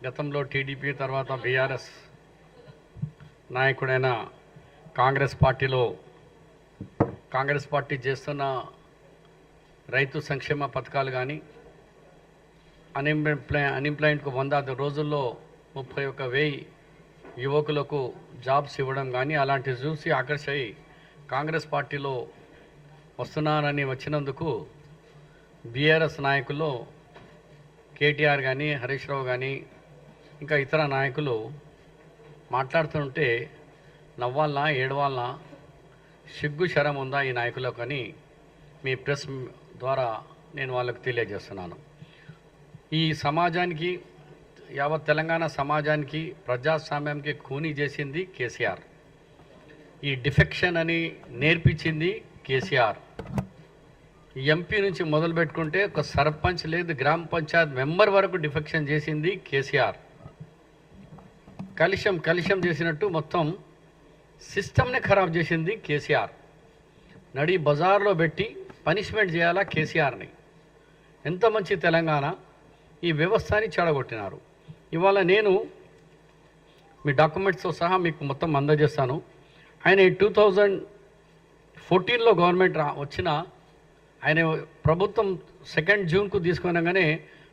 గతంలో టీడీపీ తర్వాత బీఆర్ఎస్ నాయకుడైన కాంగ్రెస్ పార్టీలో కాంగ్రెస్ పార్టీ చేస్తున్న రైతు సంక్షేమ పథకాలు కానీ అన్ఎంప్లాయ్ అన్ఎంప్లాయ్మెంట్కు వంద రోజుల్లో ముప్పై ఒక్క వెయ్యి యువకులకు జాబ్స్ ఇవ్వడం కానీ అలాంటివి చూసి ఆకర్షయి కాంగ్రెస్ పార్టీలో వస్తున్నారని వచ్చినందుకు బీఆర్ఎస్ నాయకులు కేటీఆర్ కానీ హరీష్ రావు కానీ ఇంకా ఇతర నాయకులు మాట్లాడుతుంటే నవ్వాలనా ఏడవాలనా? సిగ్గు శరం ఉందా ఈ నాయకులకు అని మీ ప్రెస్ ద్వారా నేను వాళ్ళకు తెలియజేస్తున్నాను. ఈ సమాజానికి యావత్ తెలంగాణ సమాజానికి ప్రజాస్వామ్యానికి కూని చేసింది కేసీఆర్. ఈ డిఫెక్షన్ అని నేర్పించింది కేసీఆర్. ఎంపీ నుంచి మొదలు పెట్టుకుంటే ఒక సర్పంచ్ లేదు గ్రామ పంచాయత్ మెంబర్ వరకు డిఫెక్షన్ చేసింది కేసీఆర్. కలిషం కలిషం చేసినట్టు మొత్తం సిస్టమ్ని ఖరాబ్ చేసింది కేసీఆర్. నడి బజార్లో పెట్టి పనిష్మెంట్ చేయాలా కేసీఆర్ని. ఎంత మంచి తెలంగాణ ఈ వ్యవస్థని చెడగొట్టినారు. ఇవాళ నేను మీ డాక్యుమెంట్స్తో సహా మీకు మొత్తం అందజేస్తాను. ఆయన టూ థౌజండ్ ఫోర్టీన్లో గవర్నమెంట్ రా వచ్చిన ఆయన ప్రభుత్వం సెకండ్ జూన్కు తీసుకునగానే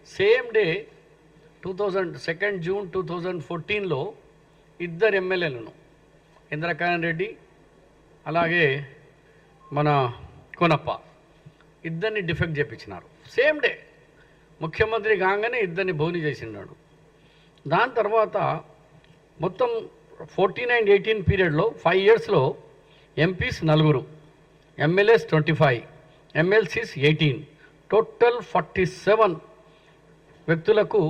same day two thousand second June two thousand ఫోర్టీన్లో ఇద్దరు ఎమ్మెల్యేలను ఇంద్రకాయన్ రెడ్డి అలాగే మన కొనప్ప ఇద్దరిని డిఫెక్ట్ చేపించినారు. సేమ్ డే ముఖ్యమంత్రి కాగానే ఇద్దరిని భోని చేసినాడు దాని తర్వాత మొత్తం ఫోర్టీన్ అండ్ ఎయిటీన్ పీరియడ్లో ఫైవ్ ఇయర్స్లో ఎంపీస్ నలుగురు MLAs twenty five MLCs eighteen total forty seven వ్యక్తులకు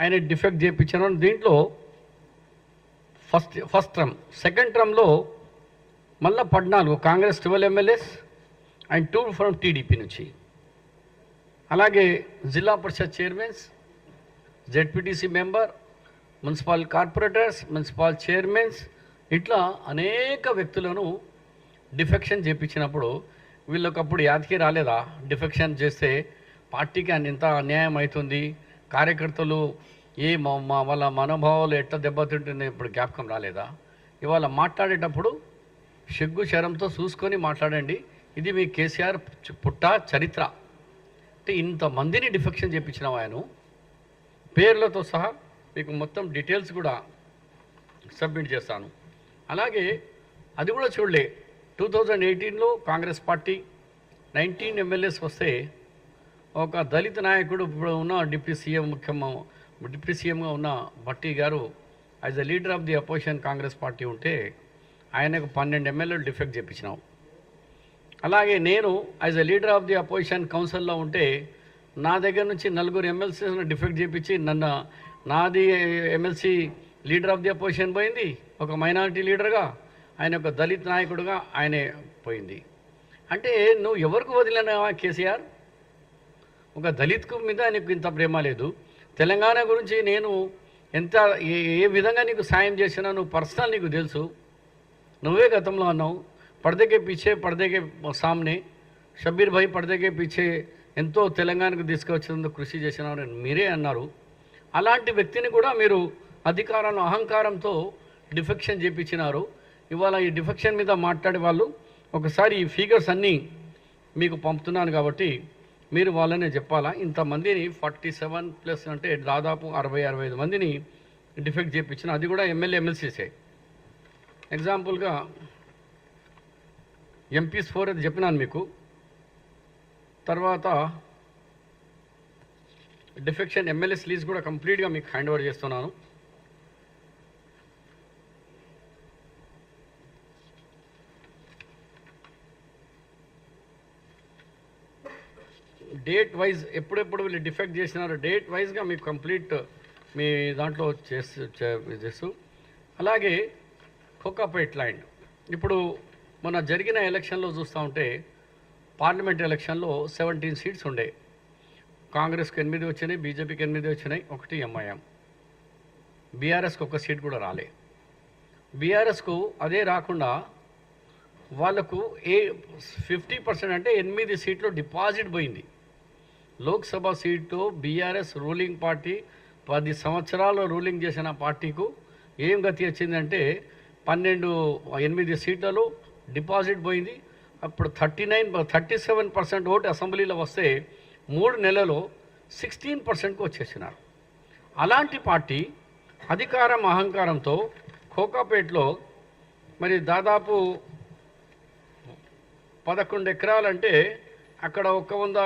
ఆయన డిఫెక్ట్ చేయించారు దీంట్లో ఫస్ట్ ఫస్ట్ టర్మ్ సెకండ్ టర్మ్లో మళ్ళా పద్నాలుగు Congress twelve MLAs and two from TDP నుంచి. అలాగే zilla parishad chairmans ZPTC member municipal corporators municipal chairmans ఇట్లా అనేక వ్యక్తులను డిఫెక్షన్ చేపించినప్పుడు వీళ్ళకప్పుడు యాదకి రాలేదా? డిఫెక్షన్ చేస్తే పార్టీకి అంత అన్యాయం అవుతుంది కార్యకర్తలు ఏ మా వాళ్ళ మనోభావాలు ఎట్లా దెబ్బతింటుంది ఇప్పుడు జ్ఞాపకం రాలేదా? ఇవాళ మాట్లాడేటప్పుడు సిగ్గు శరంతో చూసుకొని మాట్లాడండి. ఇది మీ కేసీఆర్ పుట్ట చరిత్ర. అంటే ఇంతమందిని డిఫెక్షన్ చేయించిన ఆయన. పేర్లతో సహా మీకు మొత్తం డీటెయిల్స్ కూడా సబ్మిట్ చేస్తాను. అలాగే అది కూడా చూడలే. టూ థౌజండ్ ఎయిటీన్లో కాంగ్రెస్ పార్టీ నైన్టీన్ ఎమ్మెల్యేస్ వస్తే ఒక దళిత నాయకుడు ఇప్పుడు ఉన్న డిప్యూటీ సీఎం ముఖ్యమ డిప్యూటీ సీఎంగా ఉన్న భట్టి గారు as the leader of the opposition Congress party ఉంటే ఆయనకు పన్నెండు ఎమ్మెల్యేలు డిఫెక్ట్ చేయించినాం అలాగే నేను as the leader of the opposition కౌన్సిల్లో ఉంటే నా దగ్గర నుంచి నలుగురు ఎమ్మెల్సీలను డిఫెక్ట్ చేయించి నన్ను నాది MLC leader of the opposition పోయింది. ఒక మైనారిటీ లీడర్గా ఆయన ఒక దళిత్ నాయకుడుగా ఆయనే పోయింది. అంటే నువ్వు ఎవరికి వదిలినావా కేసీఆర్? ఒక దళిత్కు మీద నీకు ఇంత ప్రేమ లేదు. తెలంగాణ గురించి నేను ఎంత ఏ ఏ విధంగా నీకు సాయం చేసినా నువ్వు పర్సనల్ నీకు తెలుసు. నువ్వే గతంలో అన్నావు. పర్దేకే పిచ్చే పర్దేకే సామ్నే. షబీర్ భాయ్ పర్దేకే పిచ్చే ఎంతో తెలంగాణకు తీసుకొచ్చేందుకు కృషి చేసినారని మీరే అన్నారు. అలాంటి వ్యక్తిని కూడా మీరు అధికారాలను అహంకారంతో డిఫెక్షన్ చేపించినారు. ఇవాళ ఈ డిఫెక్షన్ మీద మాట్లాడే వాళ్ళు ఒకసారి ఈ ఫిగర్స్ అన్నీ మీకు పంపుతున్నాను కాబట్టి మీరు వాళ్ళనే చెప్పాలా? ఇంతమందిని ఫార్టీ సెవెన్ ప్లస్ అంటే దాదాపు అరవై అరవై ఐదు మందిని డిఫెక్ట్ చేయించిన అది కూడా ఎమ్మెల్యే ఎమ్మెల్సీసే ఎగ్జాంపుల్గా ఎంపీస్ ఫోర్ అది చెప్పినాను మీకు. తర్వాత డిఫెక్షన్ ఎమ్మెల్యే లీజ్ కూడా కంప్లీట్గా మీకు హ్యాండ్ ఓవర్ చేస్తున్నాను. డేట్ వైజ్ ఎప్పుడెప్పుడు వీళ్ళు డిఫెక్ట్ చేసినారో డేట్ వైజ్గా మీకు కంప్లీట్ మీ దాంట్లో చేస్తూ చేస్తూ. అలాగే కోకాపేట్ ల్యాండ్. ఇప్పుడు మొన్న జరిగిన ఎలక్షన్లో చూస్తూ ఉంటే పార్లమెంట్ ఎలక్షన్లో సెవెంటీన్ సీట్స్ ఉండే. కాంగ్రెస్కి ఎనిమిది వచ్చినాయి బీజేపీకి ఎనిమిది వచ్చినాయి ఒకటి ఎంఐఎం. బీఆర్ఎస్కి ఒక సీట్ కూడా రాలే. బీఆర్ఎస్కు అదే రాకుండా వాళ్ళకు ఏ ఫిఫ్టీ పర్సెంట్ అంటే ఎనిమిది సీట్లు డిపాజిట్ పోయింది. Lok Sabha seat BRS ruling party పది సంవత్సరాలు రూలింగ్ చేసిన పార్టీకు ఏం గతి వచ్చిందంటే పన్నెండు ఎనిమిది సీట్లలో డిపాజిట్ పోయింది. అప్పుడు thirty nine thirty seven percent vote అసెంబ్లీలో వస్తే మూడు నెలలో సిక్స్టీన్ పర్సెంట్కి వచ్చేసినారు. అలాంటి పార్టీ అధికారం అహంకారంతో ఖోకాపేట్లో మరి దాదాపు పదకొండు ఎకరాలంటే అక్కడ ఒక వంద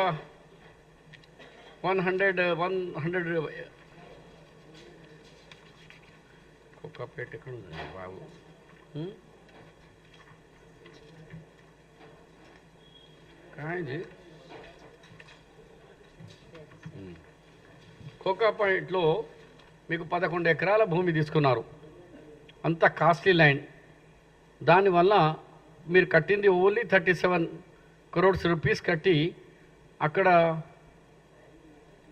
one hundred one hundred Kukkapeta ఎక్కడ ఉందండి బాబు? కాయజీ కోకా పాయింట్లో మీకు పదకొండు ఎకరాల భూమి తీసుకున్నారు. అంత కాస్ట్లీ ల్యాండ్. దానివల్ల మీరు కట్టింది only thirty seven crores rupees కట్టి అక్కడ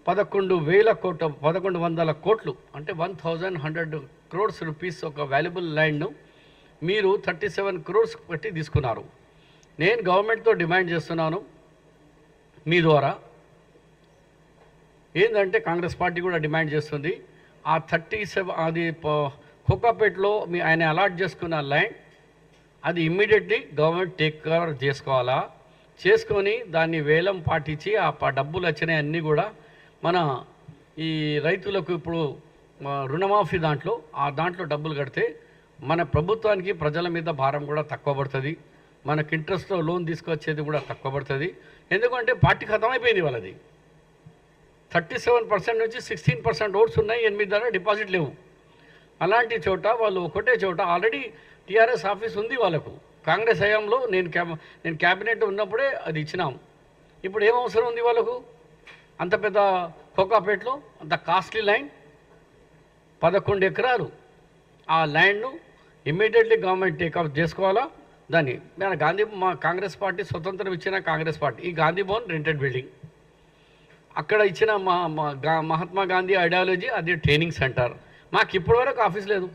పదకొండు వేల కోట్ల పదకొండు వందల కోట్లు అంటే one thousand hundred crores rupees ఒక వాల్యుబుల్ ల్యాండ్ను మీరు థర్టీ సెవెన్ క్రోడ్స్ పెట్టి తీసుకున్నారు. నేను గవర్నమెంట్తో డిమాండ్ చేస్తున్నాను మీ ద్వారా. ఏంటంటే కాంగ్రెస్ పార్టీ కూడా డిమాండ్ చేస్తుంది. ఆ థర్టీ సెవెన్ అది కుక్కపేటలో మీ ఆయన అలాట్ చేసుకున్న ల్యాండ్ అది ఇమ్మీడియట్లీ గవర్నమెంట్ టేక్ కేర్ చేసుకోవాలా? చేసుకొని దాన్ని వేలం పాటించి ఆ డబ్బులు వచ్చినాయి అన్నీ కూడా మన ఈ రైతులకు ఇప్పుడు రుణమాఫీ దాంట్లో ఆ దాంట్లో డబ్బులు కడితే మన ప్రభుత్వానికి ప్రజల మీద భారం కూడా తక్కువ పడుతుంది. మనకి ఇంట్రెస్ట్లో లోన్ తీసుకొచ్చేది కూడా తక్కువ పడుతుంది. ఎందుకంటే పార్టీ ఖతం అయిపోయింది వాళ్ళది. థర్టీ సెవెన్ పర్సెంట్ నుంచి సిక్స్టీన్ పర్సెంట్ ఓట్స్ ఉన్నాయి ఎనిమిది దాకా డిపాజిట్ లేవు. అలాంటి చోట వాళ్ళు ఒకటే చోట ఆల్రెడీ టీఆర్ఎస్ ఆఫీస్ ఉంది వాళ్ళకు. కాంగ్రెస్ హయాంలో నేను క్యాబ్ నేను క్యాబినెట్ ఉన్నప్పుడే అది ఇచ్చినాం. ఇప్పుడు ఏం అవసరం ఉంది వాళ్ళకు? అంత పెద్ద కోకాపేటలో అంత కాస్ట్లీ ల్యాండ్ పదకొండు ఎకరాలు. ఆ ల్యాండ్ను ఇమ్మీడియట్లీ గవర్నమెంట్ టేకప్ చేసుకోవాలా? దాన్ని మన గాంధీ మా కాంగ్రెస్ పార్టీ స్వతంత్రం ఇచ్చిన కాంగ్రెస్ పార్టీ ఈ గాంధీ భవన్ రెంటెడ్ బిల్డింగ్. అక్కడ ఇచ్చిన మా గా- మహాత్మా గాంధీ ఐడియాలజీ అది ట్రైనింగ్ సెంటర్. మాకు ఇప్పటివరకు ఆఫీస్ లేదు.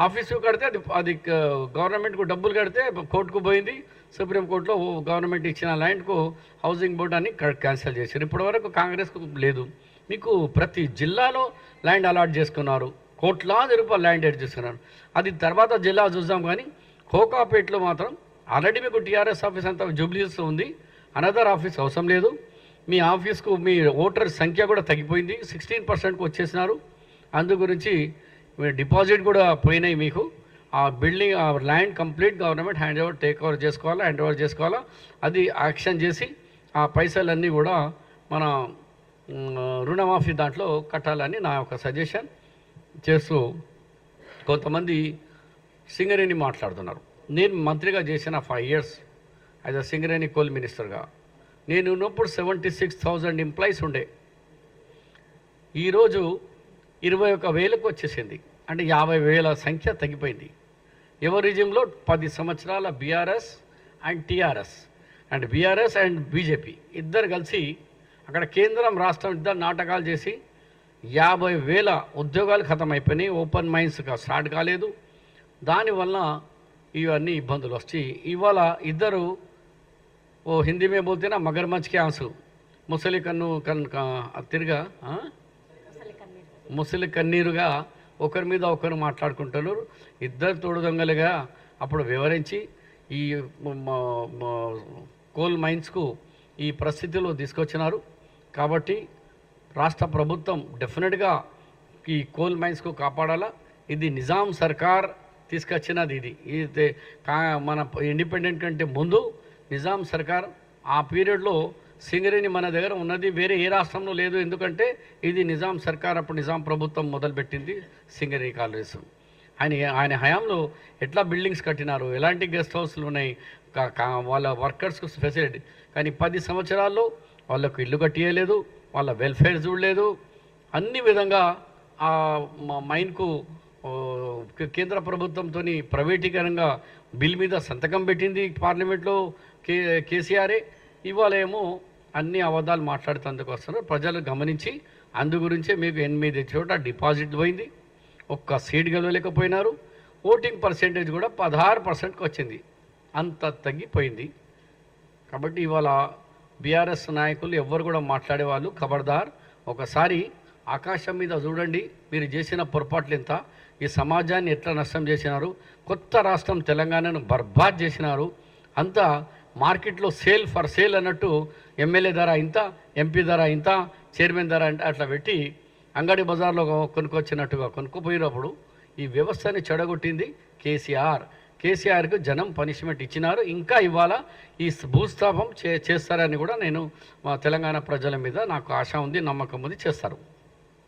ఆఫీసు కడితే అది అది గవర్నమెంట్కు డబ్బులు కడితే కోర్టుకు పోయింది. సుప్రీంకోర్టులో గవర్నమెంట్ ఇచ్చిన ల్యాండ్కు హౌసింగ్ బోర్డు అని క్యాన్సిల్ చేశారు ఇప్పటివరకు కాంగ్రెస్కు లేదు. మీకు ప్రతి జిల్లాలో ల్యాండ్ అలాట్ చేసుకున్నారు. కోట్లాది రూపాయలు ల్యాండ్ ఎడ్ చేసుకున్నారు. అది తర్వాత జిల్లా చూద్దాం కానీ కోకాపేటలో మాత్రం ఆల్రెడీ మీకు టీఆర్ఎస్ ఆఫీస్ అంతా జూబ్లీస్ ఉంది. అనదర్ ఆఫీస్ అవసరం లేదు. మీ ఆఫీస్కు మీ ఓటర్ సంఖ్య కూడా తగ్గిపోయింది. సిక్స్టీన్ పర్సెంట్కి వచ్చేసినారు. అందు గురించి డిపాజిట్ కూడా పోయినాయి మీకు. ఆ బిల్డింగ్ ఆ land complete government hand over take over చేసుకోవాలా హ్యాండ్ ఓవర్ చేసుకోవాలా? అది యాక్షన్ చేసి ఆ పైసలన్నీ కూడా మన రుణమాఫీ దాంట్లో కట్టాలని నా యొక్క సజెషన్ చేస్తూ కొంతమంది సింగరేణి మాట్లాడుతున్నారు. నేను మంత్రిగా చేసిన five years as a Singareni coal మినిస్టర్గా. నేను ఉన్నప్పుడు సెవెంటీ సిక్స్ థౌజండ్ ఎంప్లాయీస్ ఉండే. ఈరోజు ఇరవై ఒక వేలకు వచ్చేసింది. అంటే యాభై వేల సంఖ్య తగ్గిపోయింది. ఎవరిజంలో పది సంవత్సరాల BRS and TRS. And BRS and BJP. ఇద్దరు కలిసి అక్కడ కేంద్రం రాష్ట్రం ఇద్దరు నాటకాలు చేసి యాభై వేల ఉద్యోగాలు ఖతం అయిపోయినాయి ఓపెన్ మైన్స్ స్టార్ట్ కాలేదు. దానివల్ల ఇవన్నీ ఇబ్బందులు వచ్చాయి ఇవాళ ఇద్దరు ఓ హిందీ మే బోతేనా మగర్ మగర్మచ్ కే ముసలి కన్ను కన్ తిరగా ముసలి కన్నీరుగా ఒకరి మీద ఒకరు మాట్లాడుకుంటున్నారు. ఇద్దరు తోడు దొంగలుగా అప్పుడు వివరించి ఈ కోల్ మైన్స్కు ఈ పరిస్థితిలో తీసుకొచ్చినారు. కాబట్టి రాష్ట్ర ప్రభుత్వం డెఫినెట్గా ఈ కోల్ మైన్స్కు కాపాడాలా? ఇది నిజాం సర్కార్ తీసుకొచ్చినది ఇది. ఇది మన ఇండిపెండెంట్ కంటే ముందు నిజాం సర్కార్ ఆ పీరియడ్లో సింగరేణి మన దగ్గర ఉన్నది వేరే ఏ రాష్ట్రంలో లేదు. ఎందుకంటే ఇది నిజాం సర్కార్ అప్పుడు నిజాం ప్రభుత్వం మొదలుపెట్టింది సింగరేణి కాలనీస్ ఆయన ఆయన హయాంలో ఎట్లా బిల్డింగ్స్ కట్టినారు ఎలాంటి గెస్ట్ హౌస్లు ఉన్నాయి వాళ్ళ వర్కర్స్కు ఫెసిలిటీ. కానీ పది సంవత్సరాల్లో వాళ్ళకు ఇల్లు కట్టియలేదు వాళ్ళ వెల్ఫేర్ చూడలేదు. అన్ని విధంగా ఆ మ- మైన్కు కేంద్ర ప్రభుత్వంతో ప్రైవేటీకరంగా బిల్ మీద సంతకం పెట్టింది పార్లమెంట్లో కే కేసీఆరే. ఇవాళ ఏమో అన్ని అబద్ధాలు మాట్లాడుతందుకు వస్తున్నారు. ప్రజలు గమనించి అందు గురించే మీకు ఎనిమిది చోట డిపాజిట్ పోయింది. ఒక్క సీట్ గెలవలేకపోయినారు. ఓటింగ్ పర్సెంటేజ్ కూడా పదహారు పర్సెంట్కి వచ్చింది. అంత తగ్గిపోయింది. కాబట్టి ఇవాళ బీఆర్ఎస్ నాయకులు ఎవ్వరు కూడా మాట్లాడేవాళ్ళు ఖబర్దార్ ఒకసారి ఆకాశం మీద చూడండి మీరు చేసిన పొరపాట్లు ఎంత? ఈ సమాజాన్ని ఎట్లా నష్టం చేసినారు? కొత్త రాష్ట్రం తెలంగాణను బర్బాద్ చేసినారు. అంతా మార్కెట్లో సేల్ ఫర్ సేల్ అన్నట్టు ఎమ్మెల్యే ధర ఇంత ఎంపీ ధర ఇంత చైర్మన్ ధర అంటే అట్లా పెట్టి అంగడి బజార్లో కొనుక్కొచ్చినట్టుగా కొనుక్కుపోయినప్పుడు ఈ వ్యవస్థని చెడగొట్టింది కేసీఆర్. కేసీఆర్కు జనం పనిష్మెంట్ ఇచ్చినారు. ఇంకా ఇవాళ ఈ భూస్థాపం చే చేస్తారని కూడా నేను మా తెలంగాణ ప్రజల మీద నాకు ఆశ ఉంది నమ్మకం ఉంది చేస్తారు.